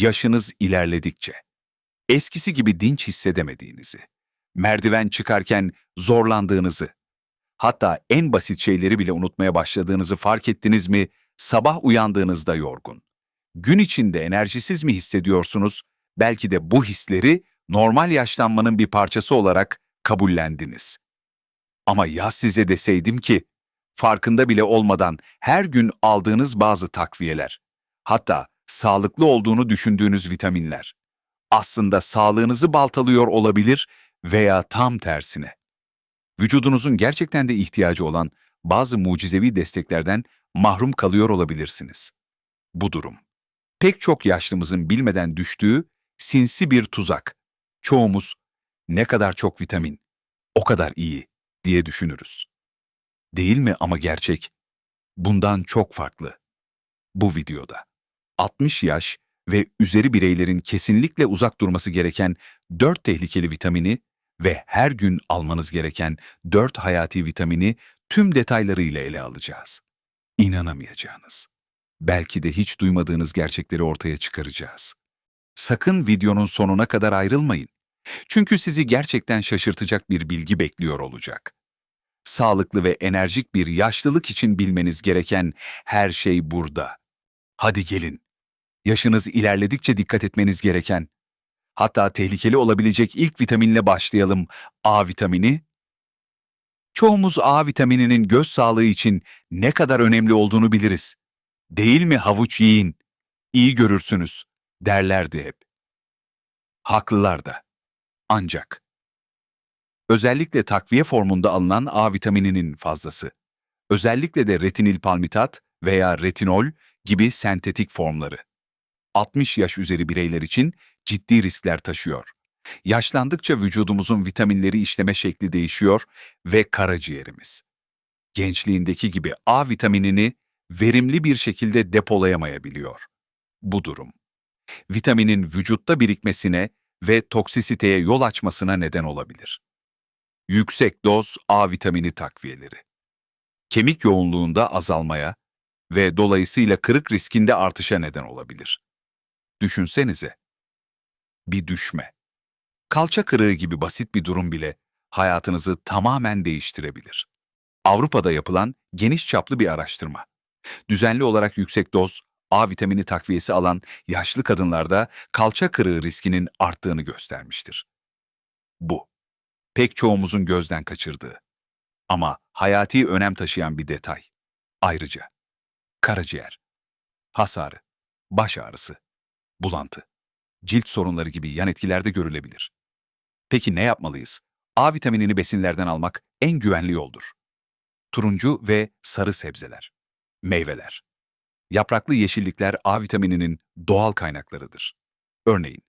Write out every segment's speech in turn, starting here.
Yaşınız ilerledikçe, eskisi gibi dinç hissedemediğinizi, merdiven çıkarken zorlandığınızı, hatta en basit şeyleri bile unutmaya başladığınızı fark ettiniz mi, sabah uyandığınızda yorgun. Gün içinde enerjisiz mi hissediyorsunuz, belki de bu hisleri normal yaşlanmanın bir parçası olarak kabullendiniz. Ama ya size deseydim ki, farkında bile olmadan her gün aldığınız bazı takviyeler, hatta sağlıklı olduğunu düşündüğünüz vitaminler, aslında sağlığınızı baltalıyor olabilir veya tam tersine. Vücudunuzun gerçekten de ihtiyacı olan bazı mucizevi desteklerden mahrum kalıyor olabilirsiniz. Bu durum, pek çok yaşlımızın bilmeden düştüğü sinsi bir tuzak. Çoğumuz, ne kadar çok vitamin, o kadar iyi diye düşünürüz. Değil mi ama gerçek? Bundan çok farklı. Bu videoda 60 yaş ve üzeri bireylerin kesinlikle uzak durması gereken 4 tehlikeli vitamini ve her gün almanız gereken 4 hayati vitamini tüm detaylarıyla ele alacağız. İnanamayacağınız, belki de hiç duymadığınız gerçekleri ortaya çıkaracağız. Sakın videonun sonuna kadar ayrılmayın. Çünkü sizi gerçekten şaşırtacak bir bilgi bekliyor olacak. Sağlıklı ve enerjik bir yaşlılık için bilmeniz gereken her şey burada. Hadi gelin. Yaşınız ilerledikçe dikkat etmeniz gereken, hatta tehlikeli olabilecek ilk vitaminle başlayalım. A vitamini. Çoğumuz A vitamininin göz sağlığı için ne kadar önemli olduğunu biliriz. Değil mi havuç yiyin, iyi görürsünüz derlerdi hep. Haklılar da. Ancak özellikle takviye formunda alınan A vitamininin fazlası, özellikle de retinil palmitat veya retinol gibi sentetik formları 60 yaş üzeri bireyler için ciddi riskler taşıyor. Yaşlandıkça vücudumuzun vitaminleri işleme şekli değişiyor ve karaciğerimiz gençliğindeki gibi A vitaminini verimli bir şekilde depolayamayabiliyor. Bu durum vitaminin vücutta birikmesine ve toksisiteye yol açmasına neden olabilir. Yüksek doz A vitamini takviyeleri. Kemik yoğunluğunda azalmaya ve dolayısıyla kırık riskinde artışa neden olabilir. Düşünsenize. Bir düşme. Kalça kırığı gibi basit bir durum bile hayatınızı tamamen değiştirebilir. Avrupa'da yapılan geniş çaplı bir araştırma. Düzenli olarak yüksek doz A vitamini takviyesi alan yaşlı kadınlarda kalça kırığı riskinin arttığını göstermiştir. Bu, pek çoğumuzun gözden kaçırdığı ama hayati önem taşıyan bir detay. Ayrıca, karaciğer, hasarı, baş ağrısı, bulantı, cilt sorunları gibi yan etkiler de görülebilir. Peki ne yapmalıyız? A vitaminini besinlerden almak en güvenli yoldur. Turuncu ve sarı sebzeler, meyveler, Yapraklı yeşillikler A vitamininin doğal kaynaklarıdır. Örneğin,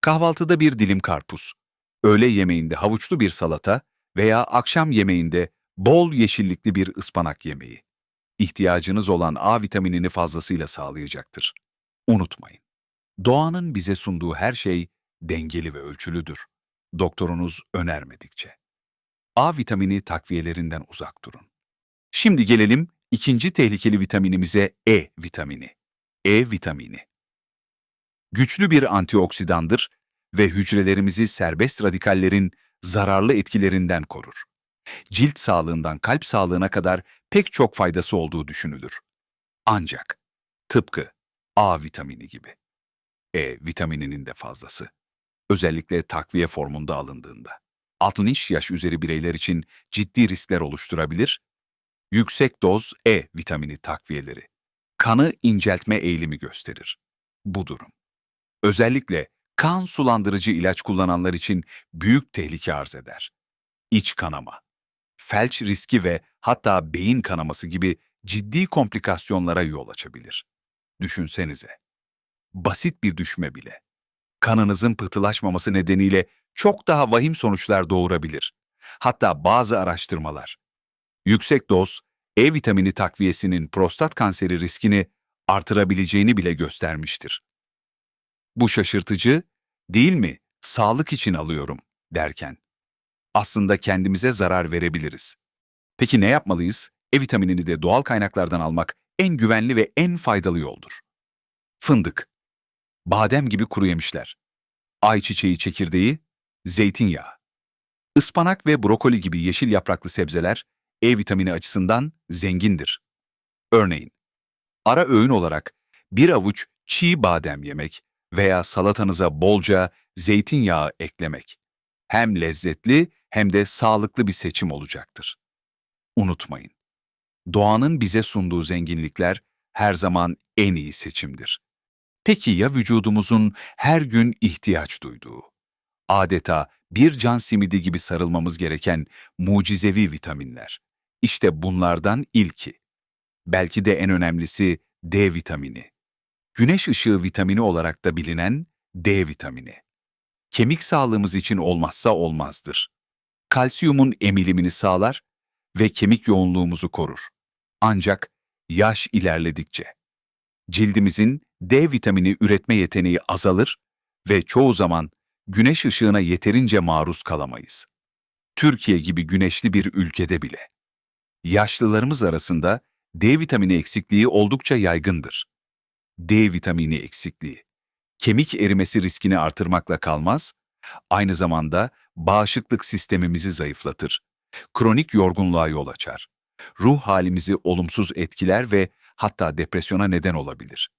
kahvaltıda bir dilim karpuz, öğle yemeğinde havuçlu bir salata veya akşam yemeğinde bol yeşillikli bir ıspanak yemeği. İhtiyacınız olan A vitaminini fazlasıyla sağlayacaktır. Unutmayın, doğanın bize sunduğu her şey dengeli ve ölçülüdür. Doktorunuz önermedikçe. A vitamini takviyelerinden uzak durun. Şimdi gelelim İkinci tehlikeli vitaminimize E vitamini. E vitamini. Güçlü bir antioksidandır ve hücrelerimizi serbest radikallerin zararlı etkilerinden korur. Cilt sağlığından kalp sağlığına kadar pek çok faydası olduğu düşünülür. Ancak tıpkı A vitamini gibi. E vitamininin de fazlası. Özellikle takviye formunda alındığında. 60 yaş üzeri bireyler için ciddi riskler oluşturabilir Yüksek doz E vitamini takviyeleri. Kanı inceltme eğilimi gösterir. Bu durum. Özellikle kan sulandırıcı ilaç kullananlar için büyük tehlike arz eder. İç kanama, felç riski ve hatta beyin kanaması gibi ciddi komplikasyonlara yol açabilir. Düşünsenize. Basit bir düşme bile. Kanınızın pıhtılaşmaması nedeniyle çok daha vahim sonuçlar doğurabilir. Hatta bazı araştırmalar yüksek doz E vitamini takviyesinin prostat kanseri riskini artırabileceğini bile göstermiştir. Bu şaşırtıcı, değil mi, sağlık için alıyorum derken. Aslında kendimize zarar verebiliriz. Peki ne yapmalıyız? E vitaminini de doğal kaynaklardan almak en güvenli ve en faydalı yoldur. Fındık. Badem gibi kuru yemişler, ayçiçeği çekirdeği, zeytinyağı. Ispanak ve brokoli gibi yeşil yapraklı sebzeler E vitamini açısından zengindir. Örneğin, ara öğün olarak bir avuç çiğ badem yemek veya salatanıza bolca zeytinyağı eklemek hem lezzetli hem de sağlıklı bir seçim olacaktır. Unutmayın, doğanın bize sunduğu zenginlikler her zaman en iyi seçimdir. Peki ya vücudumuzun her gün ihtiyaç duyduğu? Adeta bir can simidi gibi sarılmamız gereken mucizevi vitaminler. İşte bunlardan ilki. Belki de en önemlisi D vitamini. Güneş ışığı vitamini olarak da bilinen D vitamini. Kemik sağlığımız için olmazsa olmazdır. Kalsiyumun emilimini sağlar ve kemik yoğunluğumuzu korur. Ancak yaş ilerledikçe cildimizin D vitamini üretme yeteneği azalır ve çoğu zaman güneş ışığına yeterince maruz kalamayız. Türkiye gibi güneşli bir ülkede bile. Yaşlılarımız arasında D vitamini eksikliği oldukça yaygındır. D vitamini eksikliği, kemik erimesi riskini artırmakla kalmaz, aynı zamanda bağışıklık sistemimizi zayıflatır, kronik yorgunluğa yol açar, ruh halimizi olumsuz etkiler ve hatta depresyona neden olabilir.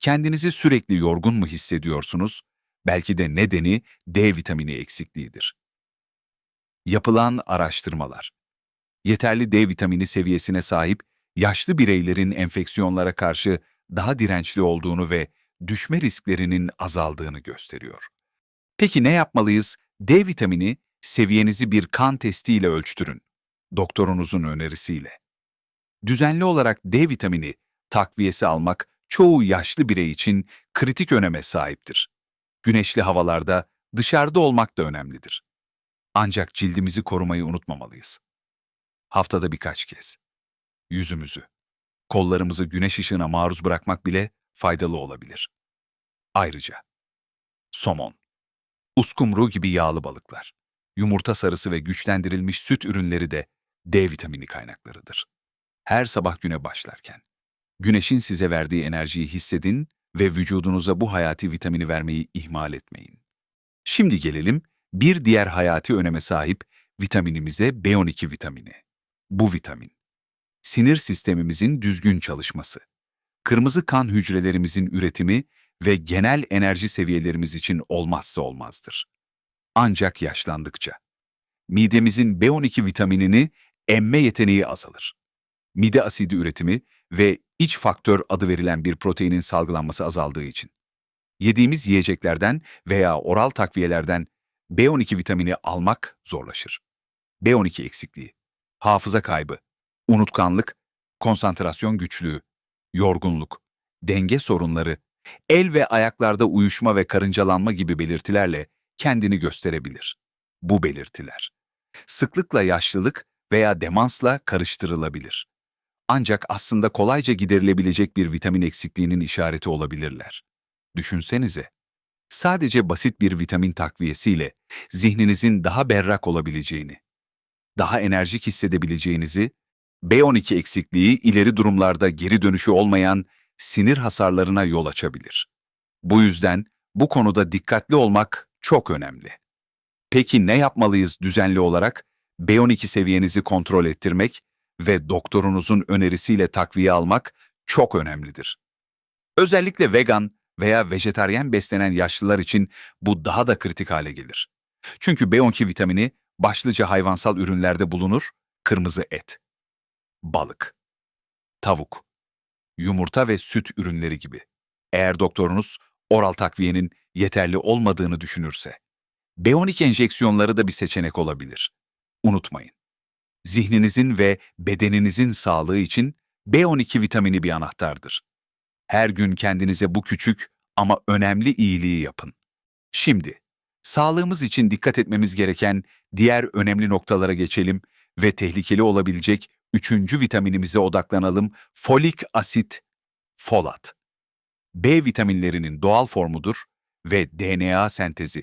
Kendinizi sürekli yorgun mu hissediyorsunuz? Belki de nedeni D vitamini eksikliğidir. Yapılan araştırmalar Yeterli D vitamini seviyesine sahip yaşlı bireylerin enfeksiyonlara karşı daha dirençli olduğunu ve düşme risklerinin azaldığını gösteriyor. Peki ne yapmalıyız? D vitamini seviyenizi bir kan testiyle ölçtürün. Doktorunuzun önerisiyle. Düzenli olarak D vitamini takviyesi almak çoğu yaşlı birey için kritik öneme sahiptir. Güneşli havalarda dışarıda olmak da önemlidir. Ancak cildimizi korumayı unutmamalıyız. Haftada birkaç kez. Yüzümüzü, kollarımızı güneş ışığına maruz bırakmak bile faydalı olabilir. Ayrıca somon, uskumru gibi yağlı balıklar, yumurta sarısı ve güçlendirilmiş süt ürünleri de D vitamini kaynaklarıdır. Her sabah güne başlarken güneşin size verdiği enerjiyi hissedin ve vücudunuza bu hayati vitamini vermeyi ihmal etmeyin. Şimdi gelelim bir diğer hayati öneme sahip vitaminimize B12 vitamini. Bu vitamin, sinir sistemimizin düzgün çalışması, kırmızı kan hücrelerimizin üretimi ve genel enerji seviyelerimiz için olmazsa olmazdır. Ancak yaşlandıkça, midemizin B12 vitaminini emme yeteneği azalır. Mide asidi üretimi ve iç faktör adı verilen bir proteinin salgılanması azaldığı için. Yediğimiz yiyeceklerden veya oral takviyelerden B12 vitamini almak zorlaşır. B12 eksikliği, hafıza kaybı, unutkanlık, konsantrasyon güçlüğü, yorgunluk, denge sorunları, el ve ayaklarda uyuşma ve karıncalanma gibi belirtilerle kendini gösterebilir. Bu belirtiler sıklıkla yaşlılık veya demansla karıştırılabilir. Ancak aslında kolayca giderilebilecek bir vitamin eksikliğinin işareti olabilirler. Düşünsenize, sadece basit bir vitamin takviyesiyle zihninizin daha berrak olabileceğini, daha enerjik hissedebileceğinizi, B12 eksikliği ileri durumlarda geri dönüşü olmayan sinir hasarlarına yol açabilir. Bu yüzden bu konuda dikkatli olmak çok önemli. Peki ne yapmalıyız düzenli olarak? B12 seviyenizi kontrol ettirmek ve doktorunuzun önerisiyle takviye almak çok önemlidir. Özellikle vegan veya vejetaryen beslenen yaşlılar için bu daha da kritik hale gelir. Çünkü B12 vitamini başlıca hayvansal ürünlerde bulunur, kırmızı et, balık, tavuk, yumurta ve süt ürünleri gibi. Eğer doktorunuz oral takviyenin yeterli olmadığını düşünürse, B12 enjeksiyonları da bir seçenek olabilir. Unutmayın. Zihninizin ve bedeninizin sağlığı için B12 vitamini bir anahtardır. Her gün kendinize bu küçük ama önemli iyiliği yapın. Şimdi, sağlığımız için dikkat etmemiz gereken diğer önemli noktalara geçelim ve tehlikeli olabilecek üçüncü vitaminimize odaklanalım, folik asit, folat. B vitaminlerinin doğal formudur ve DNA sentezi,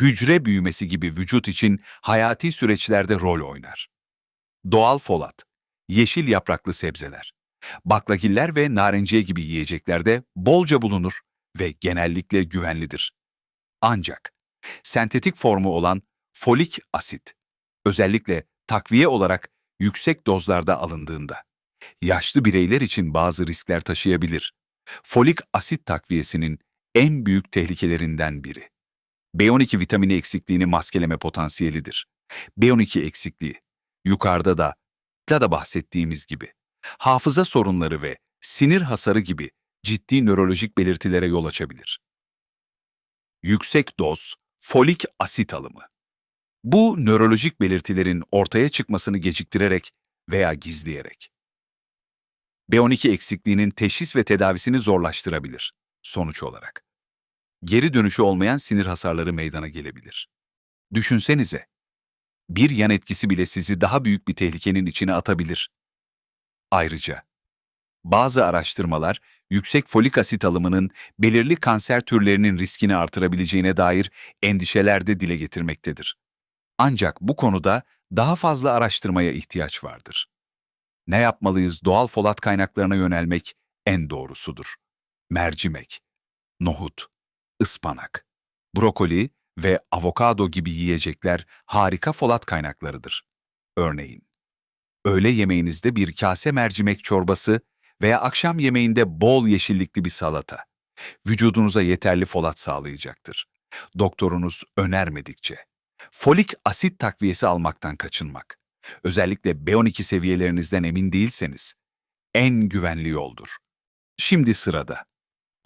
hücre büyümesi gibi vücut için hayati süreçlerde rol oynar. Doğal folat, yeşil yapraklı sebzeler, baklagiller ve narenciye gibi yiyeceklerde bolca bulunur ve genellikle güvenlidir. Ancak sentetik formu olan folik asit, özellikle takviye olarak yüksek dozlarda alındığında, yaşlı bireyler için bazı riskler taşıyabilir. Folik asit takviyesinin en büyük tehlikelerinden biri. B12 vitamini eksikliğini maskeleme potansiyelidir. B12 eksikliği, yukarıda da da bahsettiğimiz gibi, hafıza sorunları ve sinir hasarı gibi ciddi nörolojik belirtilere yol açabilir. Yüksek doz folik asit alımı. Bu nörolojik belirtilerin ortaya çıkmasını geciktirerek veya gizleyerek. B12 eksikliğinin teşhis ve tedavisini zorlaştırabilir sonuç olarak. Geri dönüşü olmayan sinir hasarları meydana gelebilir. Düşünsenize, bir yan etkisi bile sizi daha büyük bir tehlikenin içine atabilir. Ayrıca, bazı araştırmalar yüksek folik asit alımının belirli kanser türlerinin riskini artırabileceğine dair endişeler de dile getirmektedir. Ancak bu konuda daha fazla araştırmaya ihtiyaç vardır. Ne yapmalıyız? Doğal folat kaynaklarına yönelmek en doğrusudur. Mercimek, nohut, ıspanak, brokoli ve avokado gibi yiyecekler harika folat kaynaklarıdır. Örneğin, öğle yemeğinizde bir kase mercimek çorbası veya akşam yemeğinde bol yeşillikli bir salata. Vücudunuza yeterli folat sağlayacaktır. Doktorunuz önermedikçe. Folik asit takviyesi almaktan kaçınmak. Özellikle B12 seviyelerinizden emin değilseniz en güvenli yoldur. Şimdi sırada.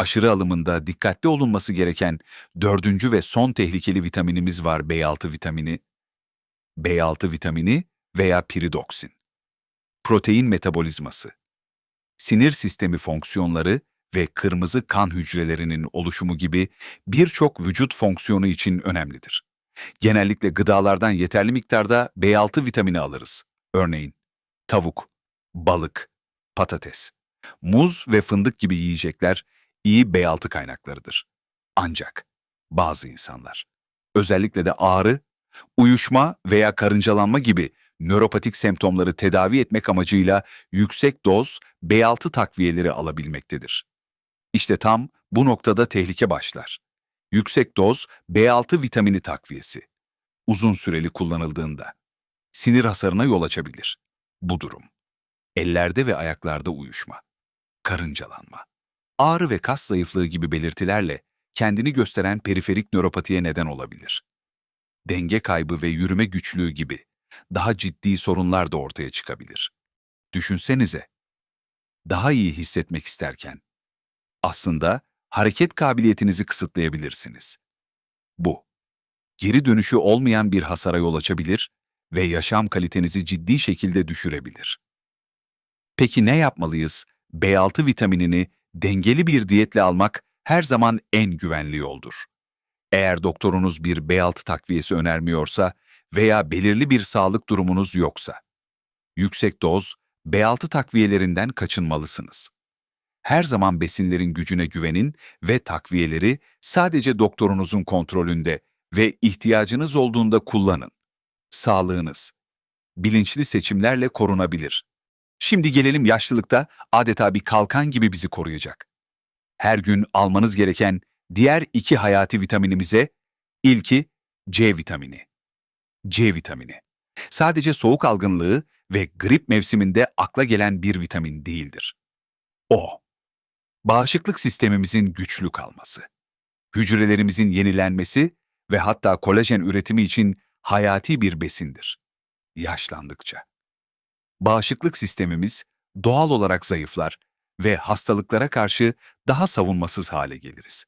Aşırı alımında dikkatli olunması gereken dördüncü ve son tehlikeli vitaminimiz var B6 vitamini. B6 vitamini veya piridoksin. Protein metabolizması sinir sistemi fonksiyonları ve kırmızı kan hücrelerinin oluşumu gibi birçok vücut fonksiyonu için önemlidir. Genellikle gıdalardan yeterli miktarda B6 vitamini alırız. Örneğin tavuk, balık, patates, muz ve fındık gibi yiyecekler iyi B6 kaynaklarıdır. Ancak bazı insanlar, özellikle de ağrı, uyuşma veya karıncalanma gibi nöropatik semptomları tedavi etmek amacıyla yüksek doz B6 takviyeleri alabilmektedir. İşte tam bu noktada tehlike başlar. Yüksek doz B6 vitamini takviyesi. Uzun süreli kullanıldığında sinir hasarına yol açabilir. Bu durum. Ellerde ve ayaklarda uyuşma, karıncalanma, ağrı ve kas zayıflığı gibi belirtilerle kendini gösteren periferik nöropatiye neden olabilir. Denge kaybı ve yürüme güçlüğü gibi daha ciddi sorunlar da ortaya çıkabilir. Düşünsenize, daha iyi hissetmek isterken, aslında hareket kabiliyetinizi kısıtlayabilirsiniz. Bu, geri dönüşü olmayan bir hasara yol açabilir ve yaşam kalitenizi ciddi şekilde düşürebilir. Peki ne yapmalıyız? B6 vitaminini dengeli bir diyetle almak her zaman en güvenli yoldur. Eğer doktorunuz bir B6 takviyesi önermiyorsa veya belirli bir sağlık durumunuz yoksa, yüksek doz B6 takviyelerinden kaçınmalısınız. Her zaman besinlerin gücüne güvenin ve takviyeleri sadece doktorunuzun kontrolünde ve ihtiyacınız olduğunda kullanın. Sağlığınız bilinçli seçimlerle korunabilir. Şimdi gelelim yaşlılıkta adeta bir kalkan gibi bizi koruyacak. Her gün almanız gereken diğer iki hayati vitaminimize ilki C vitamini. C vitamini. Sadece soğuk algınlığı ve grip mevsiminde akla gelen bir vitamin değildir. O, bağışıklık sistemimizin güçlü kalması, hücrelerimizin yenilenmesi ve hatta kolajen üretimi için hayati bir besindir. Yaşlandıkça. Bağışıklık sistemimiz doğal olarak zayıflar ve hastalıklara karşı daha savunmasız hale geliriz.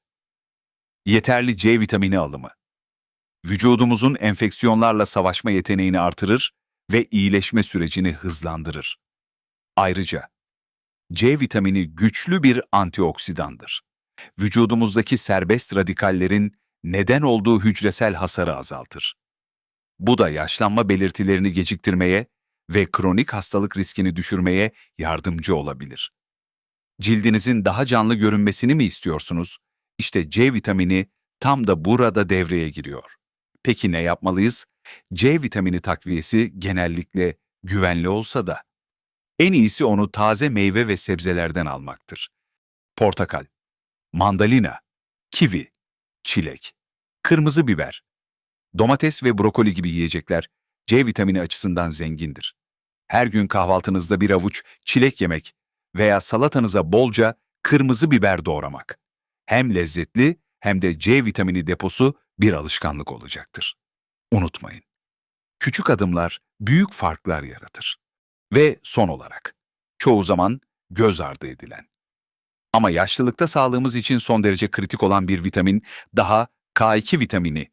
Yeterli C vitamini alımı vücudumuzun enfeksiyonlarla savaşma yeteneğini artırır ve iyileşme sürecini hızlandırır. Ayrıca C vitamini güçlü bir antioksidandır. Vücudumuzdaki serbest radikallerin neden olduğu hücresel hasarı azaltır. Bu da yaşlanma belirtilerini geciktirmeye ve kronik hastalık riskini düşürmeye yardımcı olabilir. Cildinizin daha canlı görünmesini mi istiyorsunuz? İşte C vitamini tam da burada devreye giriyor. Peki ne yapmalıyız? C vitamini takviyesi genellikle güvenli olsa da en iyisi onu taze meyve ve sebzelerden almaktır. Portakal, mandalina, kivi, çilek, kırmızı biber, domates ve brokoli gibi yiyecekler C vitamini açısından zengindir. Her gün kahvaltınızda bir avuç çilek yemek veya salatanıza bolca kırmızı biber doğramak hem lezzetli hem de C vitamini deposu bir alışkanlık olacaktır. Unutmayın. Küçük adımlar büyük farklar yaratır. Ve son olarak, çoğu zaman göz ardı edilen. Ama yaşlılıkta sağlığımız için son derece kritik olan bir vitamin daha K2 vitamini.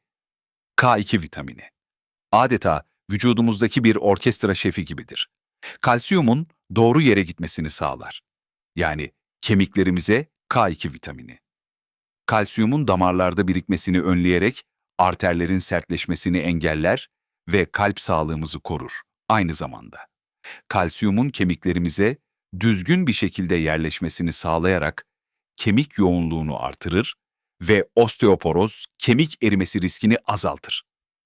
K2 vitamini. Adeta vücudumuzdaki bir orkestra şefi gibidir. Kalsiyumun doğru yere gitmesini sağlar. Yani kemiklerimize K2 vitamini. Kalsiyumun damarlarda birikmesini önleyerek arterlerin sertleşmesini engeller ve kalp sağlığımızı korur aynı zamanda. Kalsiyumun kemiklerimize düzgün bir şekilde yerleşmesini sağlayarak kemik yoğunluğunu artırır ve osteoporoz, kemik erimesi riskini azaltır.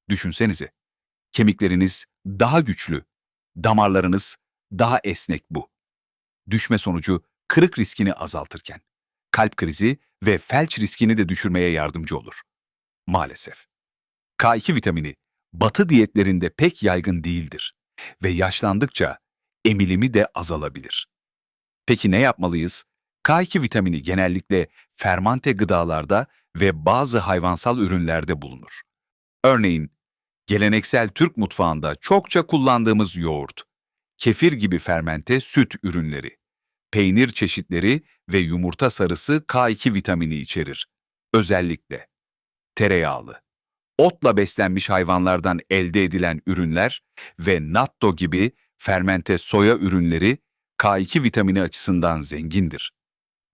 Düşünsenize, kemikleriniz daha güçlü, damarlarınız daha esnek bu. Düşme sonucu kırık riskini azaltırken, kalp krizi ve felç riskini de düşürmeye yardımcı olur. Maalesef. K2 vitamini batı diyetlerinde pek yaygın değildir ve yaşlandıkça emilimi de azalabilir. Peki ne yapmalıyız? K2 vitamini genellikle fermante gıdalarda ve bazı hayvansal ürünlerde bulunur. Örneğin, geleneksel Türk mutfağında çokça kullandığımız yoğurt, kefir gibi fermente süt ürünleri, peynir çeşitleri ve yumurta sarısı K2 vitamini içerir. Özellikle tereyağlı, otla beslenmiş hayvanlardan elde edilen ürünler ve natto gibi fermente soya ürünleri K2 vitamini açısından zengindir.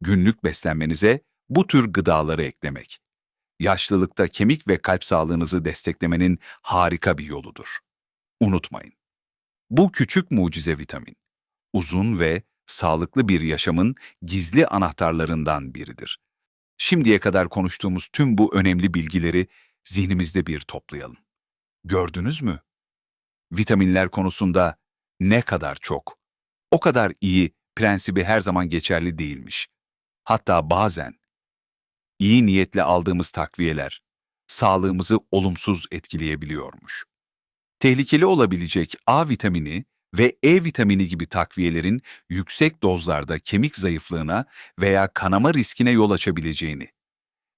Günlük beslenmenize bu tür gıdaları eklemek. Yaşlılıkta kemik ve kalp sağlığınızı desteklemenin harika bir yoludur. Unutmayın. Bu küçük mucize vitamin, uzun ve sağlıklı bir yaşamın gizli anahtarlarından biridir. Şimdiye kadar konuştuğumuz tüm bu önemli bilgileri zihnimizde bir toplayalım. Gördünüz mü? Vitaminler konusunda ne kadar çok, o kadar iyi prensibi her zaman geçerli değilmiş. Hatta bazen iyi niyetle aldığımız takviyeler sağlığımızı olumsuz etkileyebiliyormuş. Tehlikeli olabilecek A vitamini ve E vitamini gibi takviyelerin yüksek dozlarda kemik zayıflığına veya kanama riskine yol açabileceğini,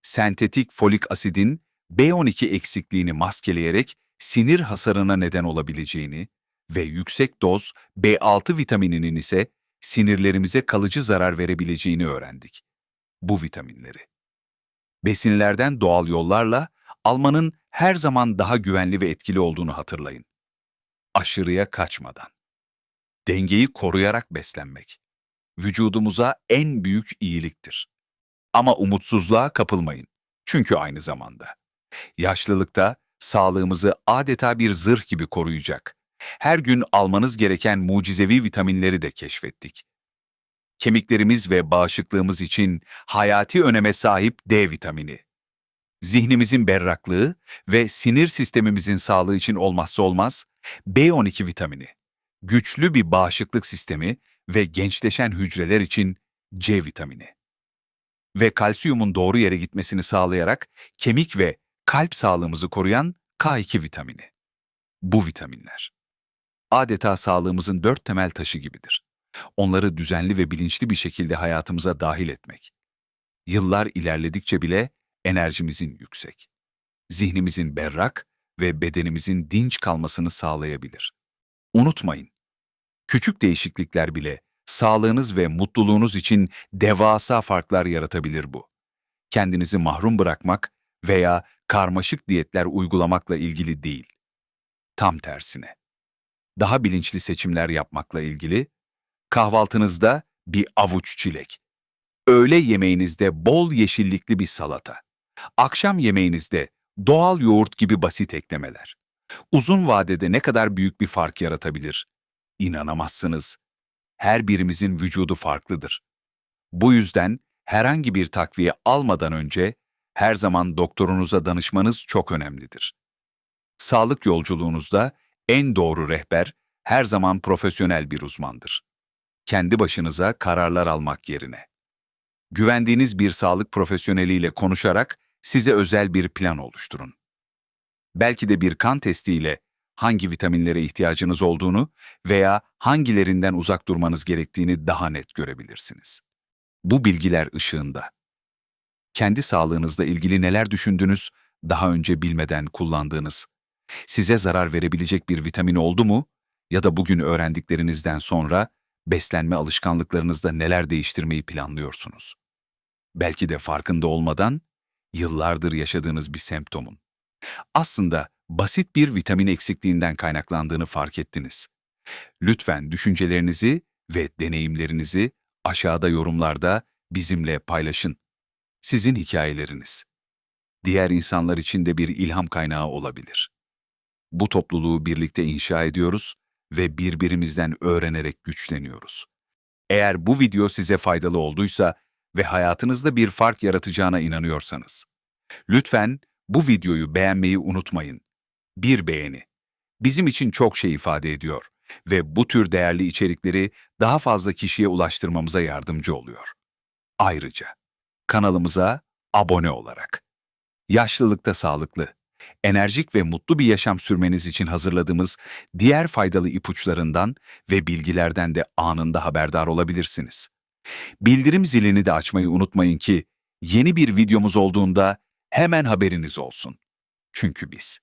sentetik folik asidin B12 eksikliğini maskeleyerek sinir hasarına neden olabileceğini ve yüksek doz B6 vitamininin ise sinirlerimize kalıcı zarar verebileceğini öğrendik. Bu vitaminleri. Besinlerden doğal yollarla almanın her zaman daha güvenli ve etkili olduğunu hatırlayın. Aşırıya kaçmadan. Dengeyi koruyarak beslenmek. Vücudumuza en büyük iyiliktir. Ama umutsuzluğa kapılmayın. Çünkü aynı zamanda. Yaşlılıkta sağlığımızı adeta bir zırh gibi koruyacak. Her gün almanız gereken mucizevi vitaminleri de keşfettik. Kemiklerimiz ve bağışıklığımız için hayati öneme sahip D vitamini. Zihnimizin berraklığı ve sinir sistemimizin sağlığı için olmazsa olmaz B12 vitamini. Güçlü bir bağışıklık sistemi ve gençleşen hücreler için C vitamini. Ve kalsiyumun doğru yere gitmesini sağlayarak kemik ve kalp sağlığımızı koruyan K2 vitamini. Bu vitaminler adeta sağlığımızın dört temel taşı gibidir. Onları düzenli ve bilinçli bir şekilde hayatımıza dahil etmek. Yıllar ilerledikçe bile enerjimizin yüksek, zihnimizin berrak ve bedenimizin dinç kalmasını sağlayabilir. Unutmayın, küçük değişiklikler bile sağlığınız ve mutluluğunuz için devasa farklar yaratabilir bu. Kendinizi mahrum bırakmak veya karmaşık diyetler uygulamakla ilgili değil. Tam tersine. Daha bilinçli seçimler yapmakla ilgili, kahvaltınızda bir avuç çilek, öğle yemeğinizde bol yeşillikli bir salata, akşam yemeğinizde doğal yoğurt gibi basit eklemeler. Uzun vadede ne kadar büyük bir fark yaratabilir? İnanamazsınız. Her birimizin vücudu farklıdır. Bu yüzden herhangi bir takviye almadan önce her zaman doktorunuza danışmanız çok önemlidir. Sağlık yolculuğunuzda en doğru rehber her zaman profesyonel bir uzmandır. Kendi başınıza kararlar almak yerine. Güvendiğiniz bir sağlık profesyoneliyle konuşarak size özel bir plan oluşturun. Belki de bir kan testiyle hangi vitaminlere ihtiyacınız olduğunu veya hangilerinden uzak durmanız gerektiğini daha net görebilirsiniz. Bu bilgiler ışığında kendi sağlığınızla ilgili neler düşündünüz, daha önce bilmeden kullandığınız, size zarar verebilecek bir vitamin oldu mu ya da bugün öğrendiklerinizden sonra beslenme alışkanlıklarınızda neler değiştirmeyi planlıyorsunuz? Belki de farkında olmadan yıllardır yaşadığınız bir semptomun. Aslında basit bir vitamin eksikliğinden kaynaklandığını fark ettiniz. Lütfen düşüncelerinizi ve deneyimlerinizi aşağıda yorumlarda bizimle paylaşın. Sizin hikayeleriniz diğer insanlar için de bir ilham kaynağı olabilir. Bu topluluğu birlikte inşa ediyoruz ve birbirimizden öğrenerek güçleniyoruz. Eğer bu video size faydalı olduysa ve hayatınızda bir fark yaratacağına inanıyorsanız, lütfen bu videoyu beğenmeyi unutmayın. Bir beğeni bizim için çok şey ifade ediyor ve bu tür değerli içerikleri daha fazla kişiye ulaştırmamıza yardımcı oluyor. Ayrıca kanalımıza abone olarak yaşlılıkta sağlıklı, enerjik ve mutlu bir yaşam sürmeniz için hazırladığımız diğer faydalı ipuçlarından ve bilgilerden de anında haberdar olabilirsiniz. Bildirim zilini de açmayı unutmayın ki yeni bir videomuz olduğunda hemen haberiniz olsun. Çünkü biz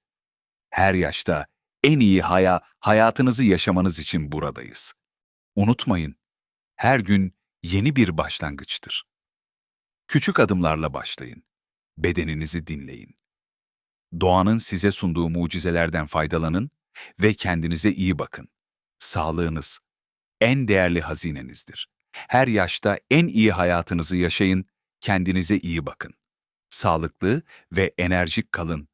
her yaşta en iyi haya hayatınızı yaşamanız için buradayız. Unutmayın, her gün yeni bir başlangıçtır. Küçük adımlarla başlayın. Bedeninizi dinleyin. Doğanın size sunduğu mucizelerden faydalanın ve kendinize iyi bakın. Sağlığınız en değerli hazinenizdir. Her yaşta en iyi hayatınızı yaşayın, kendinize iyi bakın. Sağlıklı ve enerjik kalın